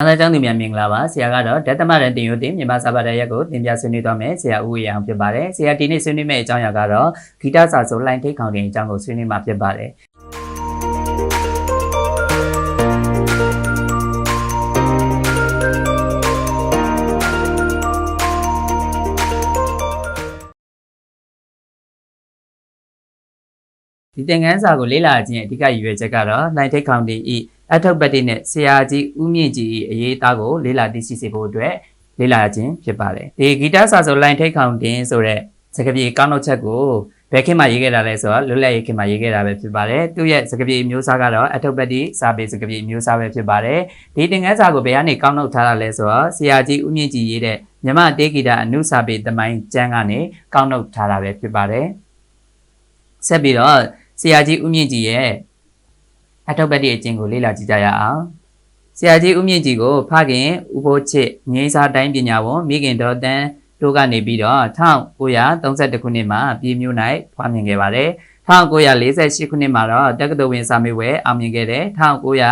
အားလုံးကျောင်းသူများမင်္ဂလာပါဆရာကတော့ဓသမရန်တင်ယိုတင်မြန်မာစာပါဒရက်ကိုသင်ပြဆွေးနွေးသွားမယ်ဆရာဦးဝေအောင်ဖြစ်ပါတယ်ဆရာဒီနေ့ဆွေးနွေးမယ့်အကြောင်းအရာကတော့ဂီတစာဆိုလိုင်းထိတ်ခေါင်တင်အကြောင်းကိုဆွေးနွေးမှာဖြစ်ပါတယ်ဒီသင်ခန်းစာကိုလေ့လာခြင်းအဓိကရည်ရွယ်ချက်ကတော့လိုင်းထိတ်ခေါင်တင်ဤ အထုပ်ပတ်တိနဲ့ဆရာကြီးဦးမြင့်ကြီး၏အရေးအသားကိုလေ့လာသိရှိစေဖို့အတွက်လေ့လာခြင်းဖြစ်ပါတယ်ဒီဂီတစာဆိုလိုင်းထိတ်ခေါင်တင်ဆိုတဲ့စကားပြေကောင်းတော့ချက်ကိုဘယ်ခေတ်မှရေးခဲ့တာလဲဆိုတော့လွတ်လပ်ရေးခေတ်မှရေးခဲ့တာပဲဖြစ်ပါတယ်သူ့ရဲ့စကားပြေမျိုးစားကတော့အထုပ်ပတ်တိစာပေစကားပြေမျိုးစားပဲဖြစ်ပါတယ်ဒီသင်ခန်းစာကိုဘယ်ကနေကောင်းတော့ထားတာလဲဆိုတော့ဆရာကြီးဦးမြင့်ကြီးရေးတဲ့မြမတေးဂီတအနုစာပေသမိုင်းကျမ်းကနေကောင်းတော့ထားတာပဲဖြစ်ပါတယ်ဆက်ပြီးတော့ဆရာကြီးဦးမြင့်ကြီးရဲ့ အထောက်ပတ်တဲ့အကျင့်ကိုလေ့လာကြည့်ကြရအောင်ဆရာကြီးဦးမြင့်ကြီးကိုဖခင်ဦးဘိုးချစ်ငိမ့်စာတိုင်းပညာဝန်မိခင်တော်တန်းတို့ကနေပြီးတော့1932ခုနှစ်မှာပြည်မျိုး၌ဖွားမြင်ခဲ့ပါတယ်1948ခုနှစ်မှာတော့တက္ကသိုလ်ဝင်စာမေးပွဲအောင်မြင်ခဲ့တယ်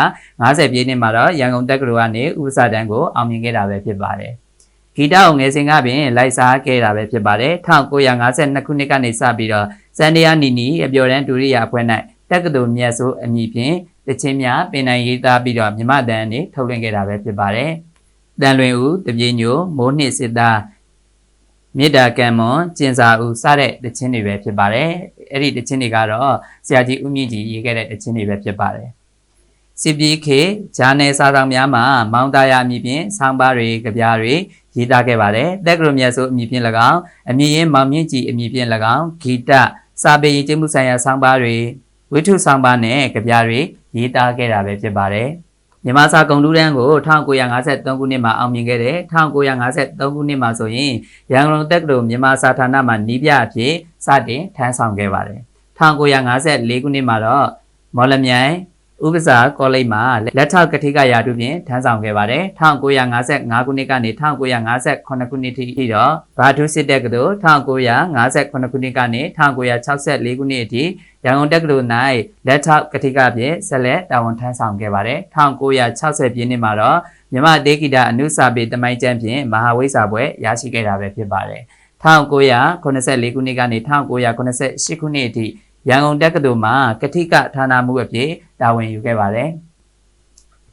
1950ပြည့်နှစ်မှာတော့ရန်ကုန်တက္ကသိုလ်ကနေဥပစာတန်းကိုအောင်မြင်ခဲ့တာပဲဖြစ်ပါတယ်ဂီတအောင်ငယ်စဉ်ကပင်လိုက်စားခဲ့တာပဲဖြစ်ပါတယ်1952ခုနှစ်ကနေစပြီးတော့စန္ဒယာနီနီအပျော်တန်းဒူရိယာအဖွဲ့၌ တက္ကသိုလ်မြတ်ဆိုးအမည်ဖြင့်တချင်းများပင်နိုင်ရေးသားပြီးတော့မြမတန်အနေထုတ်လွှင့်ခဲ့တာပဲဖြစ်ပါတယ်။တန်လွင်ဦးတပြေညိုမိုးနှစ်စစ်သားမေတ္တာကံမွန်ကျင်စာဦးစတဲ့တချင်းတွေပဲဖြစ်ပါတယ်။အဲ့ဒီတချင်းတွေကတော့ဆရာကြီးဦးမြင့်ကြီးရေးခဲ့တဲ့တချင်းတွေပဲဖြစ်ပါတယ်။စစ်ပြေးခေဂျာနယ်စာဆောင်များမှာမောင်တာယာအမည်ဖြင့်ဆောင်းပါးတွေကြပြားတွေရေးသားခဲ့ပါတယ်။တက္ကသိုလ်မြတ်ဆိုးအမည်ဖြင့်၎င်းအမည်ရင်းမောင်မြင့်ကြီးအမည်ဖြင့်၎င်းဂီတစာပေရည်ကျင်းမှုဆိုင်ရာဆောင်းပါးတွေ ဝိထုဆောင်ပါနဲ့ကြပြတွေရေးသားခဲ့တာပဲဖြစ်ပါတယ်။မြန်မာစာကုန်လူတန်းကို1953ခုနှစ်မှာအောင်မြင်ခဲ့တယ်1953ခုနှစ်မှာဆိုရင်ရန်ကုန်တက္ကသိုလ်မြန်မာစာဌာနမှာနီးပြအဖြစ်စတင်ထမ်းဆောင်ခဲ့ပါတယ်1954ခုနှစ်မှာတော့မော်လမြိုင် ဥပစာကောလိပ်မှာလက်ထောက်ကတိကရာထူးဖြင့်ထမ်းဆောင်ခဲ့ပါတယ်1955ခုနှစ်ကနေ1958ခုနှစ်ထိတော့ဘာဒုစစ်တက္ကသိုလ်1958ခုနှစ်ကနေ1964ခုနှစ်အထိရန်ကုန်တက္ကသိုလ်၌လက်ထောက်ကတိကဖြင့်ဆက်လက်တာဝန်ထမ်းဆောင်ခဲ့ပါတယ်1960ပြည့်နှစ်မှာတော့မြမတေးဂီတအနုစာပေတမိုင်းကျမ်းဖြင့်မဟာဝိဇ္ဇာဘွဲ့ရရှိခဲ့တာပဲဖြစ်ပါတယ်1984ခုနှစ်ကနေ1988ခုနှစ်အထိ ရန်ကုန်တက္ကသိုလ်မှာကတိကဌာနမှုအဖြစ်တာဝန်ယူခဲ့ပါတယ်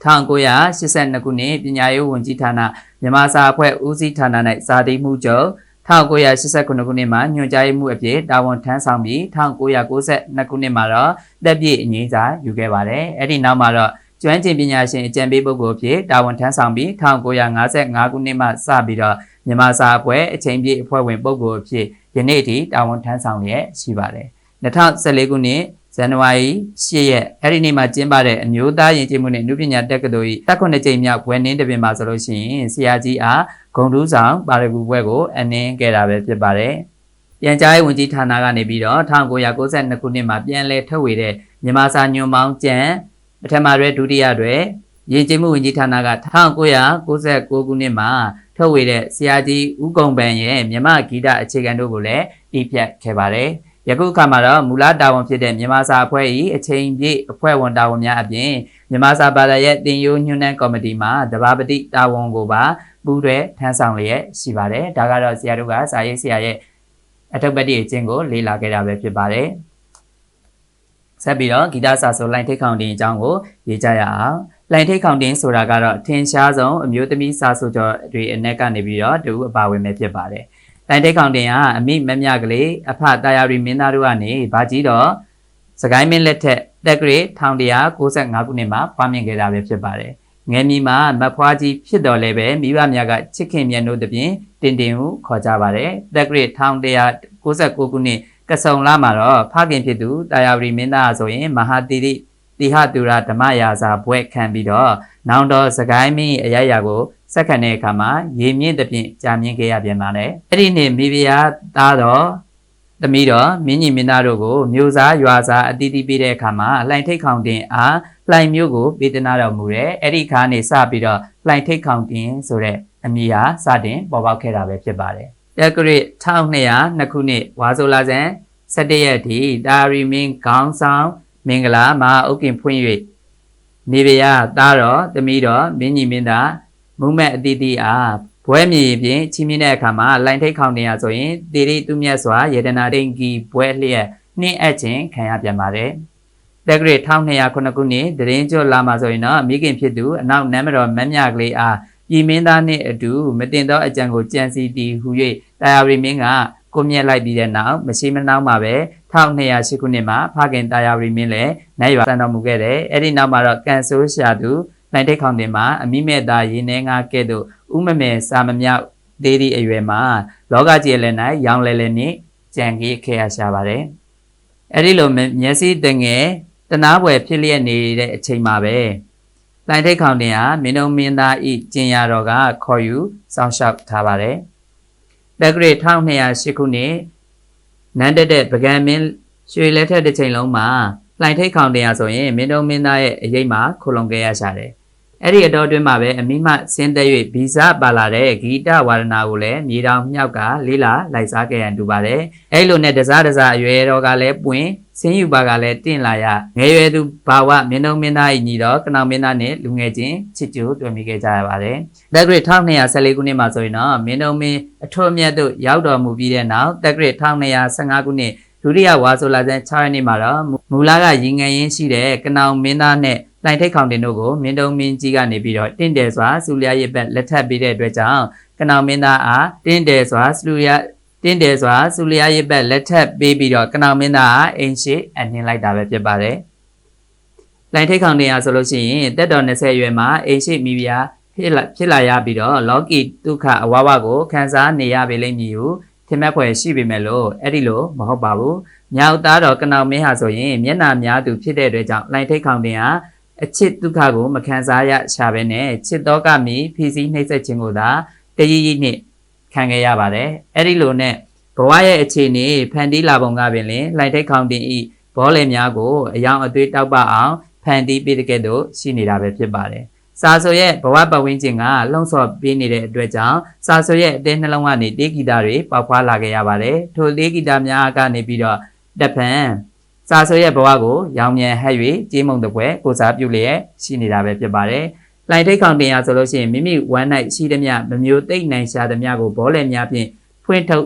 1982ခုနှစ်ပညာရေးဝန်ကြီးဌာနမြန်မာစာအဖွဲ့ဦးစီးဌာန၌စာတည်မှုချုပ်1989ခုနှစ်မှာညွှန်ကြားရေးမှုအဖြစ်တာဝန်ထမ်းဆောင်ပြီး1992ခုနှစ်မှာတော့တက်ပြည့်အငြိမ်းစာယူခဲ့ပါတယ်။အဲ့ဒီနောက်မှာတော့ကျွမ်းကျင်ပညာရှင်အကြံပေးပုဂ္ဂိုလ်အဖြစ်တာဝန်ထမ်းဆောင်ပြီး1955ခုနှစ်မှစပြီးတော့မြန်မာစာအဖွဲ့အချိန်ပြည့်အဖွဲ့ဝင်ပုဂ္ဂိုလ်အဖြစ်ယနေ့ထိတာဝန်ထမ်းဆောင်ရရှိပါတယ်။ 2014ခုနှစ်ဇန်နဝါရီ10ရက်အဲ့ဒီနေ့မှာကျင်းပတဲ့အမျိုးသားယဉ်ကျေးမှုနဲ့အမှုပညာတက္ကသိုလ်၏တက်ခွနှစ်ကြိမ်မြောက်ဘွဲနှင်းတပင်မှာဆိုလို့ရှိရင်ဆရာကြီးအားဂုံတူးဆောင်ပါရဂူဘွဲကိုအနှင်းခဲ့တာပဲဖြစ်ပါတယ်။ပြန်ကြားရေးဝန်ကြီးဌာနကနေပြီးတော့1992ခုနှစ်မှာပြန်လည်ထုတ်ဝေတဲ့မြန်မာစာညွန်ပေါင်းကျန်ပထမရွဲဒုတိယရွဲယဉ်ကျေးမှုဝန်ကြီးဌာနက1996ခုနှစ်မှာထုတ်ဝေတဲ့ဆရာကြီးဦးကုံပန်ရဲ့မြန်မာဂီတအခြေခံတို့ကိုလည်းတည်ဖြတ်ခဲ့ပါတယ်။ ယခုအခါမှာတော့မူလတာဝန်ဖြစ်တဲ့မြန်မာစာအဖွဲ့၏အချိန်ပြည့်အဖွဲ့ဝန်တာဝန်များအပြင်မြန်မာစာဘာသာရဲ့တင်ယိုညွှန်းနှန်းကော်မတီမှတဘာပတိတာဝန်ကိုပါပူးတွဲထမ်းဆောင်လျက်ရှိပါတယ်။ဒါကတော့ဆရာတို့ကစာရေးဆရာရဲ့အထုပ်ပတ်တိအချင်းကိုလေ့လာခဲ့တာပဲဖြစ်ပါတယ်။ဆက်ပြီးတော့ဂီတစာဆိုလိုင်းထိတ်ခေါင်တင်အကြောင်းကိုရေးကြရအောင်။လိုင်းထိတ်ခေါင်တင်ဆိုတာကတော့ထင်ရှားဆုံးအမျိုးသမီးစာဆိုကျော်တွေအ ਨੇ ကနေပြီးတော့တူအပါဝင်ပဲဖြစ်ပါတယ်။ လိုင်းထိတ်ခေါင်တင်ကအမိမမြကလေးအဖတာယာရီမင်းသားတို့ကနေဗာကြီးတော့စကိုင်းမင်းလက်ထက်တက်ဂရိ1195ခုနှစ်မှာပွားမြင်ခဲ့တာပဲဖြစ်ပါတယ်။ငယ်မီမှာမဖွားကြီးဖြစ်တော်လဲပဲမိဘများကချစ်ခင်မြတ်တို့တပြင်တင်တင်ဟုခေါ်ကြပါတယ်။တက်ဂရိ1196ခုနှစ်ကဆုံလာမှာတော့ဖခင်ဖြစ်သူတာယာရီမင်းသားဆိုရင်မဟာတိရိတိဟတူရာဓမ္မရာဇာဘွဲ့ခံပြီးတော့နောင်တော်စကိုင်းမင်းအရရကို စက္ကန့်တဲ့အခါမှာရေမြင့်သဖြင့်ကြာမြင့်ခဲ့ရပြန်ပါတယ်။အဲ့ဒီနေ့မိဖုရားသားတော်သမီးတော်မင်းကြီးမင်းသားတို့ကိုမျိုးစားရွာစားအတီးတီးပေးတဲ့အခါမှာလှိုင်ထိတ်ခေါင်တင်အားလှိုင်မျိုးကိုပေးသနာတော်မူတယ်။အဲ့ဒီခါနေစပြီးတော့လှိုင်ထိတ်ခေါင်တင်ဆိုတဲ့အမည်ဟာစတင်ပေါ်ပေါက်ခဲ့တာပဲဖြစ်ပါတယ်။တက်ကရစ်1202ခုနှစ်ဝါဆိုလာဇန်17ရက်ထိတာရီမင်းခေါင်းဆောင်မင်္ဂလာမဟာဥက္ကင်ဖွင့်၍နေဗျာသားတော်သမီးတော်မင်းကြီးမင်းသား movement အသီးသီးအားဘွဲမြေဖြင့်ချီးမြှင့်တဲ့အခါမှာလိုင်ထိတ်ခေါင်တင်ရဆိုရင်တေရီသူမြတ်စွာယေဒနာတိန်ကီဘွဲလျက်နှင်းအပ်ခြင်းခံရပြန်ပါတယ်တက္ကရာ1209ခုနှစ်တရင်ကျော်လာမှာဆိုရင်တော့မိခင်ဖြစ်သူအနောက်နမ်းမတော်မမြကလေးအားပြည်မင်းသားနှင့်အတူမတင်သောအကြံကိုကြံစီတည်ဟူ၍တရားရီမင်းကကိုမြက်လိုက်ပြီးတဲ့နောက်မရှိမနှောင်းမှာပဲ1208ခုနှစ်မှာဖခင်တရားရီမင်းလည်းနိုင်ရွာစံတော်မူခဲ့တယ်အဲ့ဒီနောက်မှာတော့ကန်ဆိုးရှာသူ နိုင်တိတ်ခေါင်တင်မှာအမိမဲ့သားရေနှဲငါကဲ့သို့ဥမမဲစာမမြောက်သေးသည့်အရွယ်မှာလောကကြီးလည်း၌ရောင်လဲလဲနှင့်ကြံကြီးခဲ့ရရှာပါတယ်အဲ့ဒီလိုမျက်စိတငယ်တနာပွဲဖြစ်လျက်နေတဲ့အချိန်မှာပဲလိုင်ထိတ်ခေါင်တင်ဟာမင်းတို့မင်းသားဤကျင်ရတော်ကခေါ်ယူစောင့်ရှောက်ထားပါတယ်တက္ကရာ1208ခုနှစ်နန်းတက်တဲ့ပကံမင်းရွှေလက်ထက်တစ်ချိန်လုံးမှာလိုင်ထိတ်ခေါင်တင်ဟာဆိုရင်မင်းတို့မင်းသားရဲ့အရေးမှာခုလုံခဲ့ရရှာတယ် အဲ့ဒီအတော်အတွင်းမှာပဲအမိမဆင်းသက်၍ဗီဇပါလာတဲ့ဂီတဝါဒနာကိုလည်းမြေတောင်မြောက်ကလေးလာလိုက်စားခဲ့ရန်တူပါတယ်။အဲ့လိုနဲ့တစားတစားအရွယ်တော်ကလည်းပွင့်ဆင်းယူပါကလည်းတင့်လာရငယ်ရွယ်သူဘာဝမင်းတို့မင်းသား၏ညီတော်ကနောင်မင်းသားနဲ့လူငယ်ချင်းချစ်ကြိုတွေ့မိခဲ့ကြရပါတယ်။တက်ဂရစ်1214ခုနှစ်မှာဆိုရင်တော့မင်းတို့မင်းအထွတ်အမြတ်တို့ရောက်တော်မူပြီးတဲ့နောက်တက်ဂရစ်1215ခုနှစ်ဒုတိယဝါဆိုလာဆန်း6ရက်နေ့မှာတော့မူလာကရင်ငယ်ရင်းရှိတဲ့ကနောင်မင်းသားနဲ့ လိုင်ထိတ်ခေါင်တင်တို့ကိုမင်းတုံမင်းကြီးကနေပြီးတော့တင့်တယ်စွာစူလျာရဲ့ဘက်လက်ထပ်ပေးတဲ့အတွက်ကြောင့်ကနောင်မင်းသားအားတင့်တယ်စွာစူလျာတင့်တယ်စွာစူလျာရဲ့ဘက်လက်ထပ်ပေးပြီးတော့ကနောင်မင်းသားအားအင်ရှိအနှင်းလိုက်တာပဲဖြစ်ပါတယ်။လိုင်ထိတ်ခေါင်တင်ရဆိုလို့ရှိရင်တက်တော်20ရွယ်မှာအင်ရှိမိဖုရားဖြစ်လာဖြစ်လာရပြီးတော့လောကီဒုက္ခအဝါဝကိုခံစားနေရပေလိမ့်မည်ဟုထင်မှတ်ဖွယ်ရှိပေမဲ့လို့အဲ့ဒီလိုမဟုတ်ပါဘူး။မြောက်သားတော်ကနောင်မင်းဟာဆိုရင်မျက်နာများသူဖြစ်တဲ့အတွက်ကြောင့်လိုင်ထိတ်ခေါင်တင်ဟာ အချစ်ဒုက္ခကိုမခံစားရရှာဘဲနဲ့ချစ်တော့ကမီဖြီးစည်းနှိမ့်ဆက်ခြင်းကိုသာတရည်ရည်နဲ့ခံခဲ့ရပါတယ်အဲ့ဒီလိုနဲ့ဘဝရဲ့အခြေအနေဖန်တီးလာပုံကပင်လင်လိုက်တဲ့ခေါင်တင်ဤဘောလင်များကိုအယောင်အသွေးတောက်ပအောင်ဖန်တီးပေးတဲ့ကဲ့သို့ရှိနေတာပဲဖြစ်ပါတယ်စာဆိုရဲ့ဘဝပတ်ဝန်းကျင်ကလှုံ့ဆော်ပေးနေတဲ့အတွက်ကြောင့်စာဆိုရဲ့အသေးနှလုံးကနေတေးဂီတတွေပေါက်ဖွာလာခဲ့ရပါတယ်ထိုတေးဂီတများကနေပြီးတော့တဖန် စာဆိုရဲ့ဘဝကိုရောင်မြန်ဟပ်၍ကြေးမုံတပွဲကိုစားပြုလျက်ရှိနေတာပဲဖြစ်ပါတယ်။လိုင်ထိတ်ခေါင်တင်ရဆိုလို့ရှိရင်မိမိဝမ်း၌ရှိသမျှမမျိုးသိမ့်နိုင်ရှာသမျှကိုဘောလည်များဖြင့်ဖွင့်ထုတ်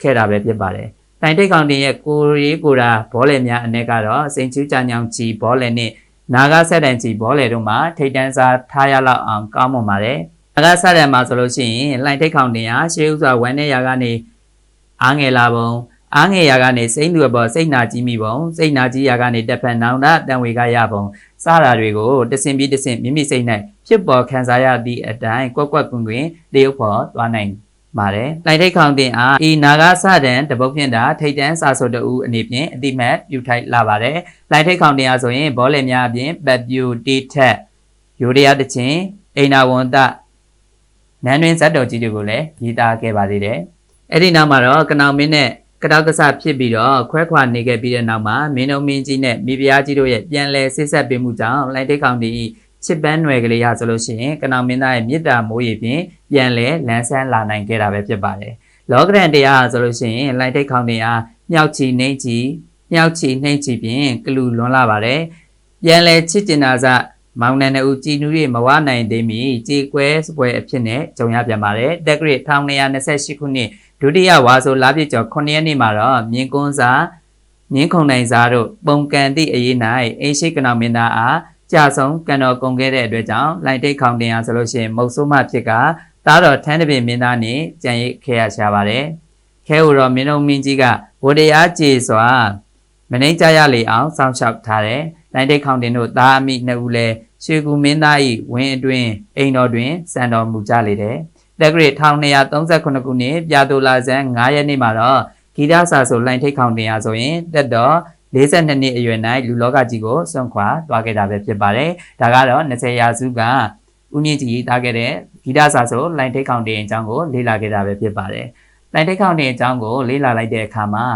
ခဲ့တာပဲဖြစ်ပါတယ်။လိုင်ထိတ်ခေါင်တင်ရဲ့ကိုရီကိုရာဘောလည်များအ ਨੇ ကတော့စိန်ချူးကြညောင်ချီဘောလည်နဲ့နာဂဆက်တန်ချီဘောလည်တို့မှာထိတ်တန်းစားထားရလောက်အောင်ကောင်းမွန်ပါတယ်။နာဂဆက်တန်မှာဆိုလို့ရှိရင်လိုင်ထိတ်ခေါင်တင်ရရှေးဥစွာဝမ်းနဲ့ရာကနေအားငယ်လာပုံ အားငယ်ရာကနေစိတ်လူပေါ်စိတ်နာကြီးမိပုံစိတ်နာကြီးရာကနေတက်ဖန်နောင်တတန်ဝေကရပုံစတာတွေကိုတဆင်ပြီးတဆင်မိမိစိတ်၌ဖြစ်ပေါ်ခံစားရသည့်အတိုင်းကွက်ကွက်ကွင်ကွင်တရုပ်ဖို့သွားနိုင်ပါတယ်။လိုက်ထိတ်ခေါင်တင်အားဤနာဂစဒံတပုတ်ဖြင့်တာထိတ်တန်းစာဆိုတူအနေဖြင့်အတိမတ်ပြုထိုက်လာပါတယ်။လိုက်ထိတ်ခေါင်တင်အားဆိုရင်ဘောလင်များအပြင်ပတ်ပြူတီထက်ရိုးရရတချင်းအိနာဝန္တနန်းတွင်ဇတ်တော်ကြီးတွေကိုလည်းရေးသားခဲ့ပါသေးတယ်။အဲ့ဒီနောက်မှာတော့ကနောင်မင်းနဲ့ ကတောက်ကဆဖြစ်ပြီးတော့ခွဲခွာနေခဲ့ပြီးတဲ့နောက်မှာမင်းတို့မင်းကြီးနဲ့မိဖုရားကြီးတို့ရဲ့ပြန်လည်ဆစ်ဆက်ပေးမှုကြောင့်လိုက်တိတ်ကောင်တီချစ်ပန်းနွယ်ကလေးရဆိုလို့ရှိရင်ကနောင်မင်းသားရဲ့မေတ္တာမိုးရည်ဖြင့်ပြန်လဲလန်းဆန်းလာနိုင်ခဲ့တာပဲဖြစ်ပါတယ်။လောကရန်တရားဆိုလို့ရှိရင်လိုက်တိတ်ခေါင်တင်အားမြောက်ချီနှိမ့်ချီမြောက်ချီနှိမ့်ချီဖြင့်ကလူလွန်လာပါတယ်။ပြန်လဲချစ်ကျင်နာစ မောင်နှံတို့ကြည်နူး၍မဝနိုင်သေးမီကြေကွဲစပွဲအဖြစ်နဲ့ကြုံရပြန်ပါတယ်။တက်ကရစ်1928ခုနှစ်ဒုတိယဝါဆိုလာပြည့်ကျော်9ရက်နေ့မှာတော့မြင်းကွန်းစာမြင်းခုံနိုင်စားတို့ပုံကန်သည့်အရေး၌အိရှိကနောင်မင်းသားအားကြာဆုံးကန်တော်ကုန်ခဲ့တဲ့အတွက်ကြောင့်လိုက်တိတ်ခေါင်တင်ရဆိုလို့ရှိရင်မုတ်ဆိုးမဖြစ်ကသားတော်ထန်းတပင်မင်းသားနဲ့ကြံရိတ်ခဲ့ရရှာပါတယ်ခဲဟူတော်မင်းတော်မင်းကြီးကဝတရားကြေစွာမနှိမ့်ကြရလေအောင်စောင့်ရှောက်ထားတယ်လိုက်တိတ်ခေါင်တင်တို့သားအမိနှစ်ဦးလည်း ရွှေကူမင်းသား၏ဝင်းအတွင်းအိမ်တော်တွင်စံတော်မူကြလေတယ်တက္ကရာ1238ခုနှစ်ပြာတူလာဇန်9ရက်နေ့မှာတော့ဂီတစာဆိုလိုင်ထိတ်ခေါင်တင်ရဆိုရင်တက်တော့42နှစ်အရွယ်၌လူလောကကြီးကိုစွန့်ခွာသွားခဲ့တာပဲဖြစ်ပါတယ်။ဒါကတော့20ရာစုကဦးမြင့်ကြီးတားခဲ့တဲ့ဂီတစာဆိုလိုင်ထိတ်ခေါင်တင်အကြောင်းကိုလေ့လာခဲ့တာပဲဖြစ်ပါတယ်။လိုင်ထိတ်ခေါင်တင်အကြောင်းကိုလေ့လာလိုက်တဲ့အခါမှာ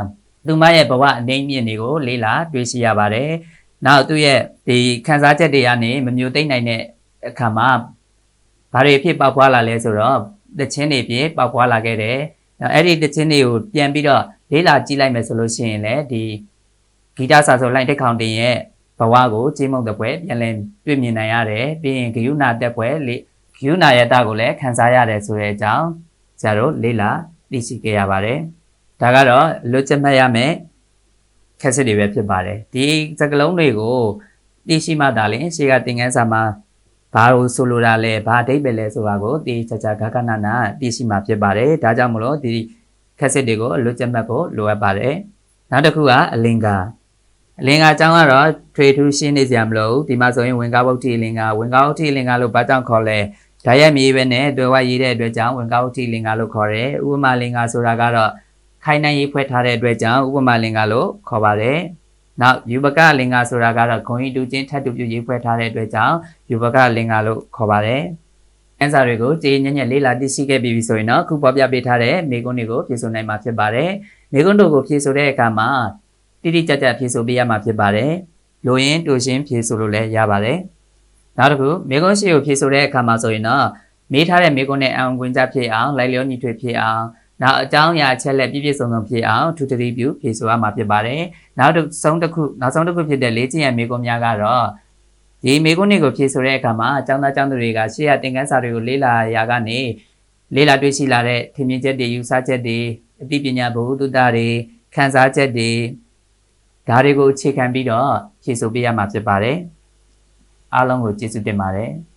သူမရဲ့ဘဝအနေမြင့်တွေကိုလေ့လာတွေ့ရှိရပါတယ်။ နောက်သူ့ရဲ့ဒီခံစားချက်တွေကနေမမျိုးသိမ့်နိုင်တဲ့အခါမှာဘာတွေဖြစ်ပေါက်ဖွာလာလဲဆိုတော့တချင်းတွေဖြစ်ပေါက်ဖွာလာခဲ့တယ်အဲ့ဒီတချင်းတွေကိုပြန်ပြီးတော့လေးလာကြည့်လိုက်မယ်ဆိုလို့ရှိရင်လည်းဒီဂီတစာဆိုလိုင်းတက်ခေါင်တင်ရဲ့ဘဝကိုကြေးမုံတဲ့ပွဲပြန်လည်တွေ့မြင်နိုင်ရတယ်ပြီးရင်ဂယုဏတက်ပွဲလေဂယူနာယတကိုလည်းခံစားရတယ်ဆိုတဲ့အကြောင်းဆရာတို့လေ့လာသိရှိခဲ့ရပါတယ်ဒါကတော့လွတ်ချက်မှတ်ရမယ် ခက်စစ်တွေပဲဖြစ်ပါတယ်ဒီစကလုံးတွေကိုသိရှိမှသာလျှင်ရှေ့ကသင်ခန်းစာမှာဘာလို့ဆိုလိုတာလဲဘာအဓိပ္ပာယ်လဲဆိုတာကိုသိချာချာဂကနနာသိရှိမှဖြစ်ပါတယ်ဒါကြောင့်မလို့ဒီခက်စစ်တွေကိုလွတ်ချက်မှတ်ဖို့လိုအပ်ပါတယ်နောက်တစ်ခုကအလင်္ကာအလင်္ကာအကြောင်းကတော့ထွေထူးရှင်းနေစရာမလိုဘူးဒီမှာဆိုရင်ဝင်ကားဗုဒ္ဓအလင်္ကာဝင်ကားဗုဒ္ဓအလင်္ကာလို့ဘာကြောင့်ခေါ်လဲဓာတ်ရက်မြေပဲနဲ့တွေ့ဝရေးတဲ့အတွက်ကြောင့်ဝင်ကားဗုဒ္ဓအလင်္ကာလို့ခေါ်တယ်ဥပမာအလင်္ကာဆိုတာကတော့ ခိုင်နိုင်ရေးဖွဲ့ထားတဲ့အတွက်ကြောင့်ဥပမာအလင်္ကာလို့ခေါ်ပါတယ်နောက်ယူဘကအလင်္ကာဆိုတာကတော့ဂုံဤတူချင်းထပ်တူပြုရေးဖွဲ့ထားတဲ့အတွက်ကြောင့်ယူဘကအလင်္ကာလို့ခေါ်ပါတယ်။အန်စာတွေကိုကြည်ညံ့ညံ့လေးလာသိရှိခဲ့ပြီးဆိုရင်တော့ခုပေါ်ပြပေးထားတဲ့မိကွန်းတွေကိုဖြည့်ဆို့နိုင်မှာဖြစ်ပါတယ်။မိကွန်းတို့ကိုဖြည့်ဆို့တဲ့အခါမှာတိတိကျကျဖြည့်ဆို့ပေးရမှာဖြစ်ပါတယ်။လိုရင်းတူချင်းဖြည့်ဆို့လို့လည်းရပါတယ်။နောက်တစ်ခုမိကွန်းရှိကိုဖြည့်ဆို့တဲ့အခါမှာဆိုရင်တော့မေးထားတဲ့မိကွန်းနဲ့အောင်ကွင်းကြဖြစ်အောင်လိုက်လျောညီထွေဖြစ်အောင် နောက်အကြောင်းအရာအချက်လက်ပြည့်ပြည့်စုံစုံဖြစ်အောင်ထူထရီပြုဖြည့်ဆို့ရမှာဖြစ်ပါတယ်။နောက်တစ်ဆုံးတစ်ခုနောက်ဆုံးတစ်ခုဖြစ်တဲ့လေးကျင်ရမိကွန်းများကတော့ဒီမိကွန်းတွေကိုဖြည့်ဆို့တဲ့အခါမှာအကြောင်းသားအကြောင်းသူတွေကရှေ့ရသင်ခန်းစာတွေကိုလေ့လာရာကနေလေ့လာတွေ့ရှိလာတဲ့ထင်မြင်ချက်တွေယူဆချက်တွေအသိပညာဘဝတုတ္တတွေခံစားချက်တွေဒါတွေကိုအခြေခံပြီးတော့ဖြည့်ဆို့ပေးရမှာဖြစ်ပါတယ်။အားလုံးကိုကျေးဇူးတင်ပါတယ်။